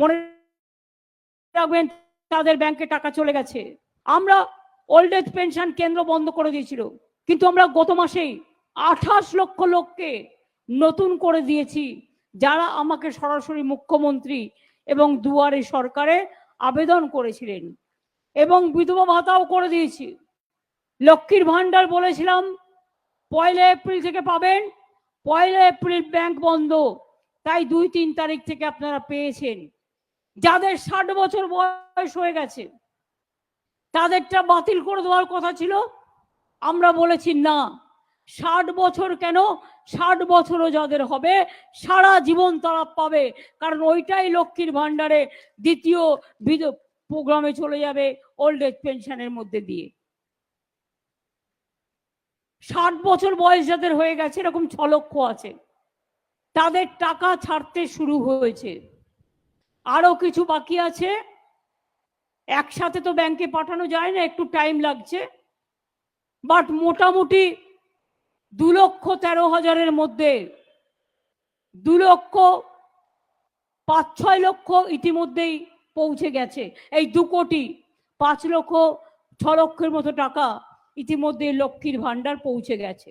মনে রাখবেন, তাদের ব্যাংকে টাকা চলে গেছে। আমরা ওল্ড এজ পেনশন কেন্দ্র বন্ধ করে দিয়েছিল, কিন্তু আমরা গত মাসেই আঠাশ লক্ষ লোককে নতুন করে দিয়েছি, যারা আমাকে সরাসরি মুখ্যমন্ত্রী এবং দুয়ারে সরকারে আবেদন করেছিলেন এবং বিধবা ভাতাও করে দিয়েছি। লক্ষ্মীর ভান্ডার বলেছিলাম, পয়লা এপ্রিল থেকে পাবেন, পয়লা এপ্রিল ব্যাংক বন্ধ, তাই দুই তিন তারিখ থেকে আপনারা পেয়েছেন। যাদের ষাট বছর বয়স হয়ে গেছে, তাদেরটা বাতিল করে দেওয়ার কথা ছিল। আমরা বলেছি, না, ষাট বছর কেন? ষাট বছরও যাদের হবে, সারা জীবন তারা পাবে। কারণ ওইটাই লক্ষ্মীর ভান্ডারে দ্বিতীয় প্রোগ্রামে চলে যাবে ওল্ড এজ পেনশনের মধ্যে দিয়ে। ষাট বছর বয়স যাদের হয়ে গেছে, এরকম ছ লক্ষ আছে। তাদের টাকা ছাড়তে শুরু হয়েছে। আরও কিছু বাকি আছে। একসাথে তো ব্যাংকে পাঠানো যায় না, একটু টাইম লাগছে। বাট মোটামুটি দু লক্ষ তেরো হাজারের মধ্যে দু লক্ষ, পাঁচ ছয় লক্ষ ইতিমধ্যেই পৌঁছে গেছে। এই দু কোটি পাঁচ লক্ষ, ছ লক্ষের মতো টাকা ইতিমধ্যে লক্ষ্মীর ভান্ডার পৌঁছে গেছে।